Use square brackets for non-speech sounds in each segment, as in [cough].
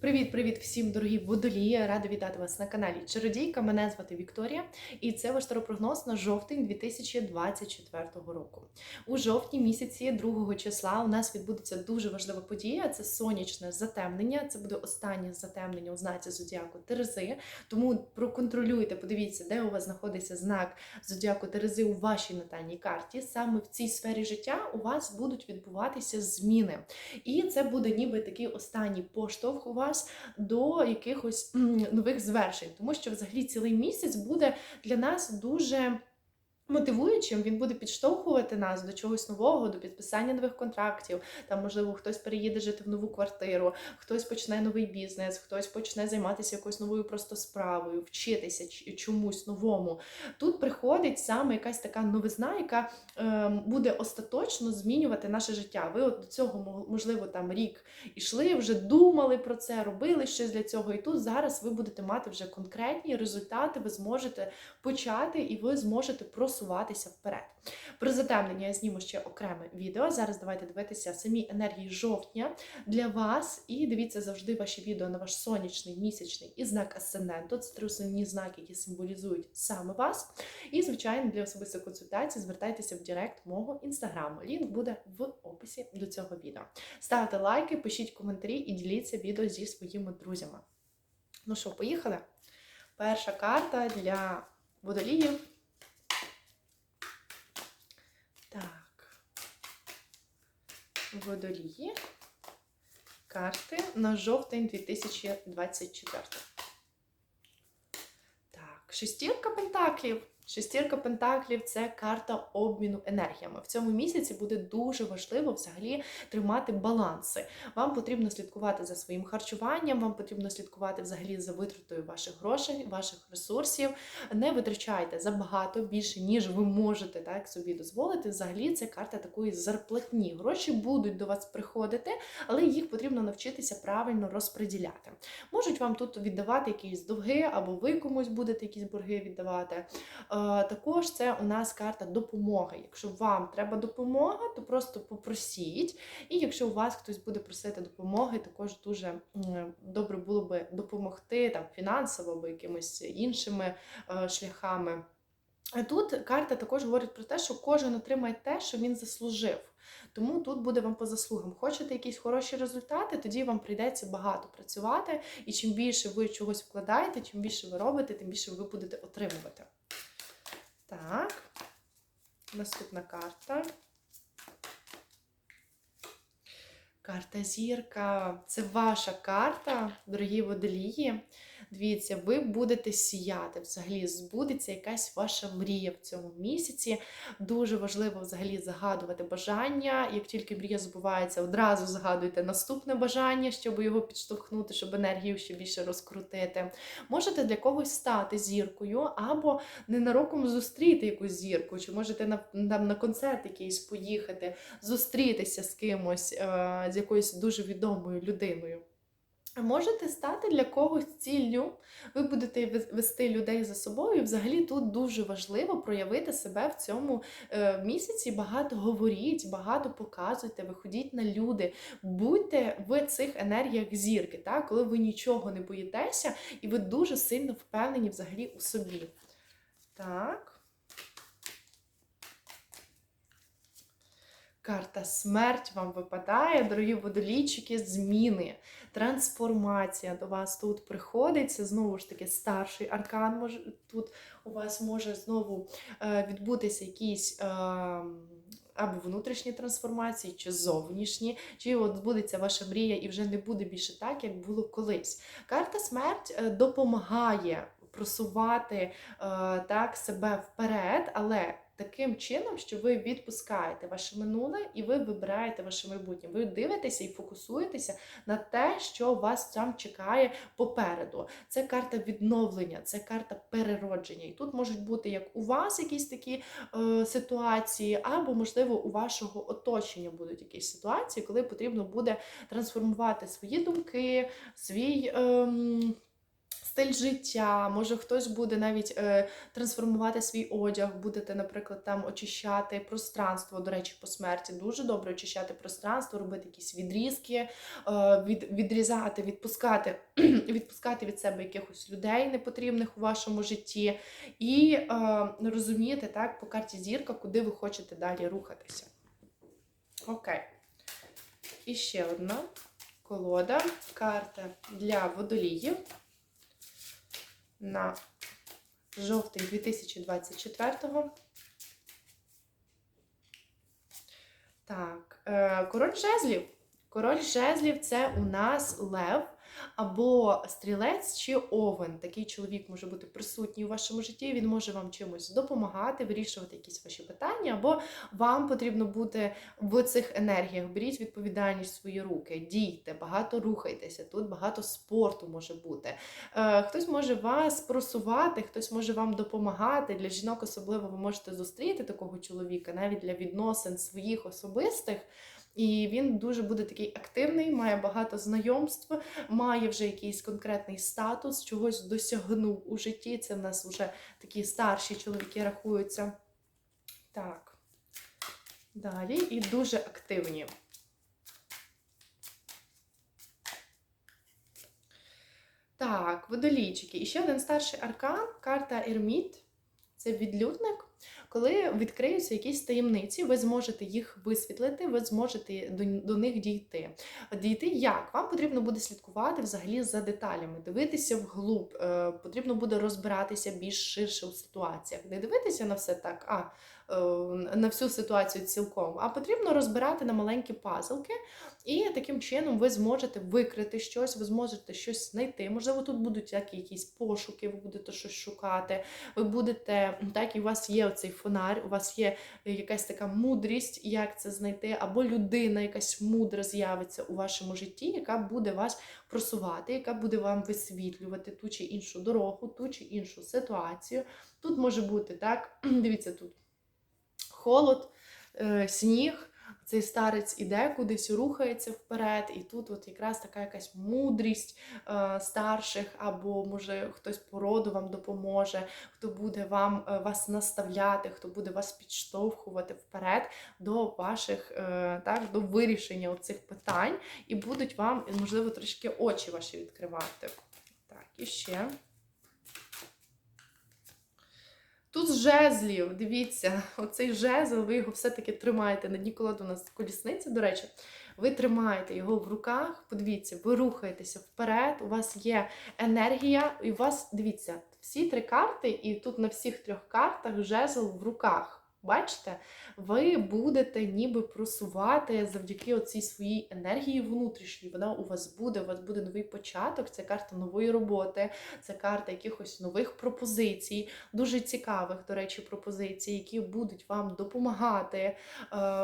Привіт-привіт всім, дорогі водолії! Рада вітати вас на каналі Чародійка. Мене звати Вікторія, і це ваш таропрогноз на жовтень 2024 року. У жовтні місяці 2 числа у нас відбудеться дуже важлива подія. Це сонячне затемнення. Це буде останнє затемнення у знаці зодіаку Терези. Тому проконтролюйте, подивіться, де у вас знаходиться знак зодіаку Терези у вашій натальній карті. Саме в цій сфері життя у вас будуть відбуватися зміни. І це буде ніби такий останній поштовх у вас до якихось нових звершень, тому що взагалі цілий місяць буде для нас дуже. Мотивуючим він буде підштовхувати нас до чогось нового, до підписання нових контрактів. Там, можливо, хтось переїде жити в нову квартиру, хтось почне новий бізнес, хтось почне займатися якоюсь новою просто справою, вчитися чомусь новому. Тут приходить саме якась така новизна, яка е, буде остаточно змінювати наше життя. Ви от до цього мо- можливо там рік ішли, вже думали про це, робили щось для цього. І тут зараз ви будете мати вже конкретні результати. Ви зможете почати і ви зможете просуватися вперед. Про затемнення я зніму ще окреме відео. Зараз давайте дивитися самі енергії жовтня для вас. І дивіться завжди ваші відео на ваш сонячний, місячний і знак асценденту. Це три основні знаки, які символізують саме вас. І, звичайно, для особистої консультації звертайтеся в Директ мого інстаграму. Лінк буде в описі до цього відео. Ставте лайки, пишіть коментарі і діліться відео зі своїми друзями. Ну що, поїхали? Перша карта для водоліїв. Так. Водолії. Карти на жовтень 2024. Так, шестірка пентаклів. Шестірка пентаклів це карта обміну енергіями. В цьому місяці буде дуже важливо взагалі тримати баланси. Вам потрібно слідкувати за своїм харчуванням, вам потрібно слідкувати взагалі за витратою ваших грошей, ваших ресурсів. Не витрачайте забагато більше, ніж ви можете так собі дозволити. Взагалі, це карта такої зарплатні. Гроші будуть до вас приходити, але їх потрібно навчитися правильно розподіляти. Можуть вам тут віддавати якісь довги, або ви комусь будете якісь борги віддавати. Е, Також це у нас карта допомоги. Якщо вам треба допомога, то просто попросіть. І якщо у вас хтось буде просити допомоги, також дуже добре було би допомогти там фінансово або якимись іншими е, шляхами. Тут карта також говорить про те, що кожен отримає те, що він заслужив. Тому тут буде вам по заслугам. Хочете якісь хороші результати, тоді вам прийдеться багато працювати. І чим більше ви чогось вкладаєте, чим більше ви робите, тим більше ви будете отримувати. Так, наступна карта. Карта зірка. Це ваша карта, дорогі водолії. Дивіться, ви будете сіяти. Взагалі збудеться якась ваша мрія в цьому місяці. Дуже важливо взагалі загадувати бажання. Як тільки мрія збувається, одразу загадуйте наступне бажання, щоб його підштовхнути, щоб енергію ще більше розкрутити. Можете для когось стати зіркою, або ненароком зустріти якусь зірку, чи можете на, там, на концерт якийсь поїхати, зустрітися з кимось, е, з якоюсь дуже відомою людиною. Можете стати для когось ціллю, ви будете вести людей за собою. Взагалі тут дуже важливо проявити себе в цьому е, місяці. Багато говоріть, багато показуйте, виходіть на люди, будьте в цих енергіях зірки, так? коли ви нічого не боїтеся і ви дуже сильно впевнені взагалі у собі. Так. Карта смерть вам випадає, дорогі водолійчики, зміни, трансформація до вас тут приходить. Це знову ж таки старший аркан. Може, тут у вас може знову е, відбутися якісь. Е, або внутрішні трансформації, чи зовнішні, чи от збудеться ваша мрія і вже не буде більше так, як було колись. Карта смерть е, допомагає просувати так себе вперед, але таким чином, що ви відпускаєте ваше минуле і ви вибираєте ваше майбутнє. Ви дивитеся і фокусуєтеся на те, що вас там чекає попереду. Це карта відновлення, це карта переродження. І тут можуть бути як у вас якісь такі е, ситуації, або, можливо, у вашого оточення будуть якісь ситуації, коли потрібно буде трансформувати свої думки, свій. ем, стиль життя, може хтось буде навіть е, трансформувати свій одяг, будете, наприклад, там очищати пространство, до речі, по смерті. Дуже добре очищати пространство, робити якісь відрізки, е, від, відрізати, відпускати, [clears throat] відпускати від себе якихось людей непотрібних у вашому житті, і е, розуміти так по карті зірка, куди ви хочете далі рухатися. Окей. І ще одна колода. Карта для водоліїв на жовтень 2024-го. Так, е, король жезлів. Король жезлів це у нас лев або стрілець чи овен. Такий чоловік може бути присутній у вашому житті. Він може вам чимось допомагати, вирішувати якісь ваші питання, або вам потрібно бути в цих енергіях. Беріть відповідальність в свої руки, дійте, багато рухайтеся. Тут багато спорту може бути. Е, Хтось може вас просувати, хтось може вам допомагати. Для жінок особливо ви можете зустріти такого чоловіка, навіть для відносин своїх особистих. І він дуже буде такий активний, має багато знайомств, має вже якийсь конкретний статус, чогось досягнув у житті. Це в нас вже такі старші чоловіки рахуються. Так. Далі і дуже активні. Так, водолійчики. І ще один старший аркан, карта Ерміт. Це відлюдник. Коли відкриються якісь таємниці, ви зможете їх висвітлити, ви зможете до, до них дійти. Дійти як? Вам потрібно буде слідкувати взагалі за деталями, дивитися вглуб, е, потрібно буде розбиратися більш ширше у ситуаціях. Не дивитися на все так, а на всю ситуацію цілком, а потрібно розбирати на маленькі пазлики, і таким чином ви зможете викрити щось, ви зможете щось знайти. Можливо, тут будуть як якісь пошуки, ви будете щось шукати. Ви будете так, і у вас є оцей фонарь, у вас є якась така мудрість, як це знайти, або людина, якась мудра з'явиться у вашому житті, яка буде вас просувати, яка буде вам висвітлювати ту чи іншу дорогу, ту чи іншу ситуацію. Тут може бути так, [clears throat] дивіться, тут холод, е, сніг. Цей старець іде кудись, рухається вперед, і тут от якраз така якась мудрість е, старших, або може хтось по роду вам допоможе, хто буде вам е, вас наставляти, хто буде вас підштовхувати вперед до ваших е, так, до вирішення цих питань, і будуть вам, можливо, трішки очі ваші відкривати. Так, і ще. Тут жезлів, дивіться, оцей жезл, ви його все-таки тримаєте на дні колоду у нас колісниця, до речі, ви тримаєте його в руках, подивіться, ви рухаєтеся вперед, у вас є енергія, і у вас, дивіться, всі три карти, і тут на всіх трьох картах жезл в руках. Бачите, ви будете ніби просувати завдяки оцій своїй енергії внутрішній. Вона у вас буде, у вас буде новий початок, це карта нової роботи, це карта якихось нових пропозицій, дуже цікавих, до речі, пропозицій, які будуть вам допомагати е,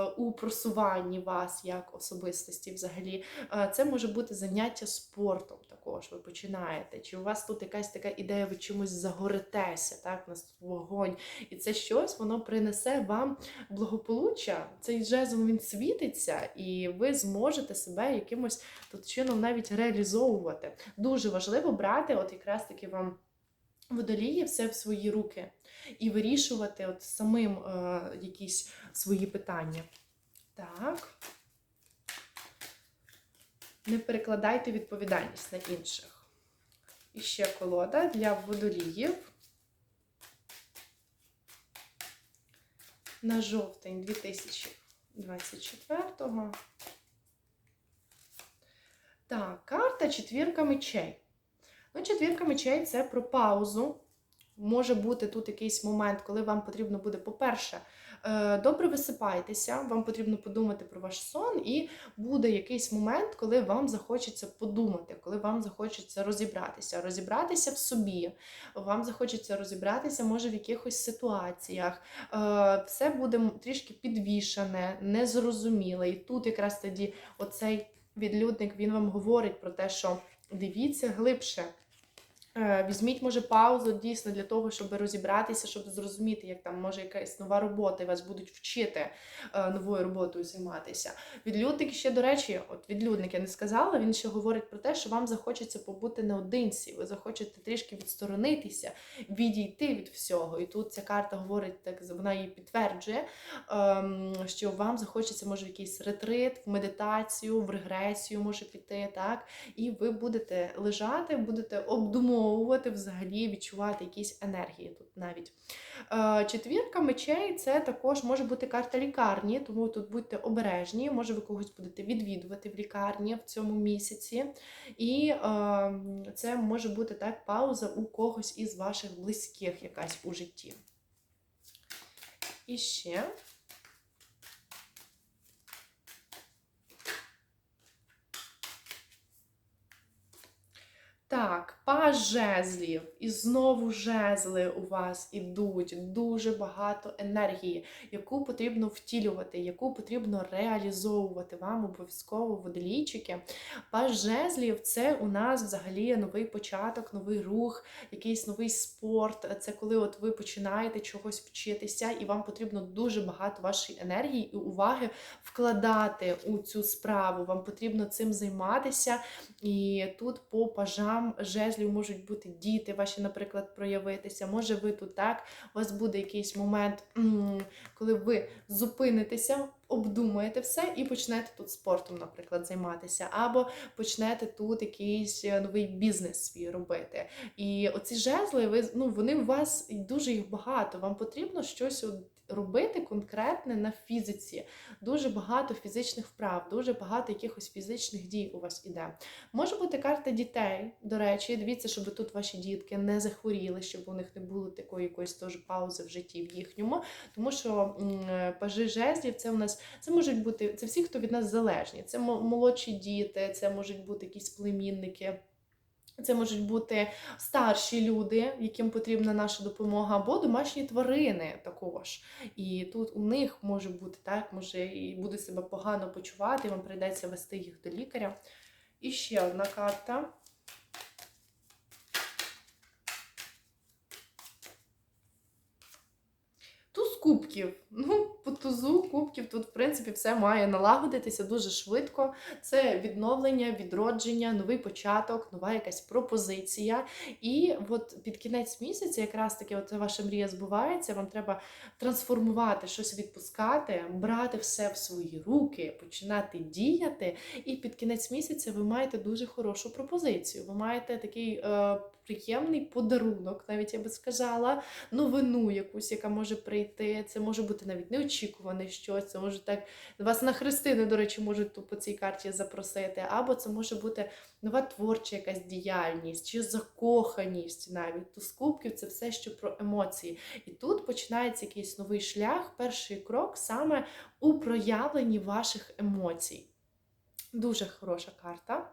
у просуванні вас як особистості. Взагалі, е, це може бути заняття спортом. Також ви починаєте. Чи у вас тут якась така ідея, ви чимось загоритеся, так, у нас вогонь, і це щось воно принесе вам благополуччя, цей жезл він світиться, і ви зможете себе якимось тут чином навіть реалізовувати. Дуже важливо брати, от якраз таки вам водолії все в свої руки і вирішувати от самим е, якісь свої питання. Так. Не перекладайте відповідальність на інших. І ще колода для водоліїв. На жовтень 2024-го. Так, карта четвірка мечей. Ну, четвірка мечей це про паузу. Може бути тут якийсь момент, коли вам потрібно буде, по-перше, добре висипайтеся, вам потрібно подумати про ваш сон, і буде якийсь момент, коли вам захочеться подумати, коли вам захочеться розібратися, розібратися в собі, вам захочеться розібратися, може, в якихось ситуаціях. Е, все буде трішки підвішане, незрозуміле. І тут якраз тоді оцей відлюдник він вам говорить про те, що дивіться глибше. Е, Візьміть, може, паузу дійсно для того, щоб розібратися, щоб зрозуміти, як там може якась нова робота, і вас будуть вчити е, новою роботою займатися. Відлюдник ще, до речі, от відлюдник я не сказала, він ще говорить про те, що вам захочеться побути наодинці, ви захочете трішки відсторонитися, відійти від всього. І тут ця карта говорить, так вона її підтверджує, ем, що вам захочеться, може, в якийсь ретрит, в медитацію, в регресію може піти, так? І ви будете лежати, будете обдумовувати взагалі, відчувати якісь енергії тут навіть. Е, Четвірка мечей це також може бути карта лікарні, тому тут будьте обережні. Може, ви когось будете відвідувати в лікарні в цьому місяці. І е, це може бути так пауза у когось із ваших близьких, якась у житті. І ще. Так, паж жезлів. І знову жезли у вас ідуть. Дуже багато енергії, яку потрібно втілювати, яку потрібно реалізовувати вам обов'язково водолійчики. Паж жезлів це у нас взагалі новий початок, новий рух, якийсь новий спорт. Це коли от ви починаєте чогось вчитися, і вам потрібно дуже багато вашої енергії і уваги вкладати у цю справу. Вам потрібно цим займатися. І тут по пажам жезлів можуть бути діти ваші, наприклад, проявитися. Може, ви тут так, у вас буде якийсь момент, коли ви зупинитеся, обдумаєте все і почнете тут спортом, наприклад, займатися, або почнете тут якийсь е, новий бізнес свій робити. І оці жезли, ви ну вони у вас дуже їх багато. Вам потрібно щось робити конкретне на фізиці. Дуже багато фізичних вправ, дуже багато якихось фізичних дій у вас іде. Може бути карта дітей, до речі, дивіться, щоб тут ваші дітки не захворіли, щоб у них не було такої якоїсь теж паузи в житті в їхньому. Тому що пажи жезлів це у нас це можуть бути це всі, хто від нас залежні. Це молодші діти, це можуть бути якісь племінники. Це можуть бути старші люди, яким потрібна наша допомога, або домашні тварини також. І тут у них може бути так, може і буде себе погано почувати, вам прийдеться вести їх до лікаря. І ще одна карта. Туз кубків. Ну, по тузу кубків тут, в принципі, все має налагодитися дуже швидко. Це відновлення, відродження, новий початок, нова якась пропозиція. І от під кінець місяця, якраз таки, от ваша мрія збувається, вам треба трансформувати, щось відпускати, брати все в свої руки, починати діяти. І під кінець місяця ви маєте дуже хорошу пропозицію. Ви маєте такий е, приємний подарунок, навіть я би сказала, новину якусь, яка може прийти. Це може бути навіть неочікуване щось. Це може так вас на хрестини, до речі, можуть тут по цій карті запросити, або це може бути нова творча якась діяльність чи закоханість навіть. Туз кубків це все, що про емоції. І тут починається якийсь новий шлях, перший крок саме у проявленні ваших емоцій. Дуже хороша карта.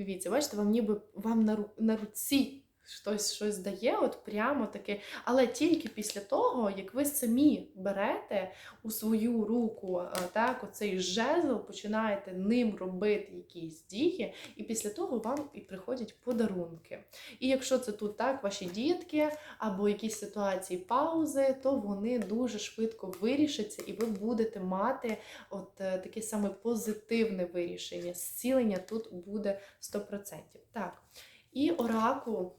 Дивіться, бачите, вам ніби вам на, ру, на руці хтось щось дає, от прямо таке, але тільки після того, як ви самі берете у свою руку е, так, оцей жезл, починаєте ним робити якісь дії, і після того вам і приходять подарунки. І якщо це тут так, ваші дітки або якісь ситуації паузи, то вони дуже швидко вирішаться, і ви будете мати от е, таке саме позитивне вирішення. Зцілення тут буде 100%. Так. І оракул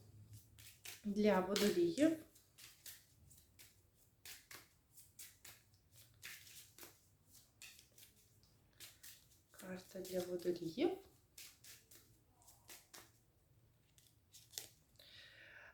для водоліїв. Карта для водоліїв.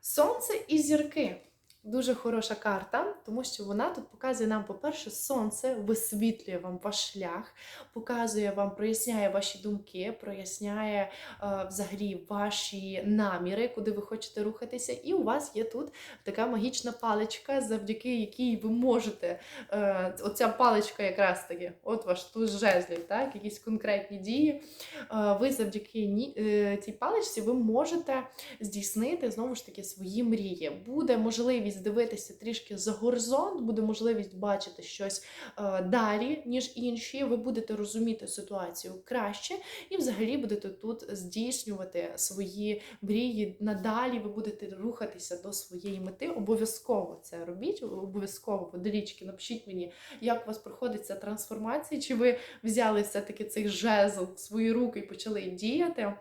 Сонце і зірки. Дуже хороша карта, тому що вона тут показує нам, по-перше, сонце висвітлює вам ваш шлях, показує вам, проясняє ваші думки, проясняє е, взагалі ваші наміри, куди ви хочете рухатися. І у вас є тут така магічна паличка, завдяки якій ви можете. Е, оця паличка якраз таки, от ваш туз жезлів, так, якісь конкретні дії. Е, ви завдяки ні, е, цій паличці ви можете здійснити знову ж таки свої мрії. Буде можливість можливість дивитися трішки за горизонт, буде можливість бачити щось е, далі, ніж інші. Ви будете розуміти ситуацію краще, і взагалі будете тут здійснювати свої мрії надалі. Ви будете рухатися до своєї мети. Обов'язково це робіть. Обов'язково водолічки. Напишіть мені, як у вас проходить ця трансформація, чи ви взяли все-таки цей жезл в свої руки і почали діяти.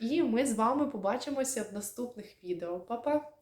І ми з вами побачимося в наступних відео. Па-па!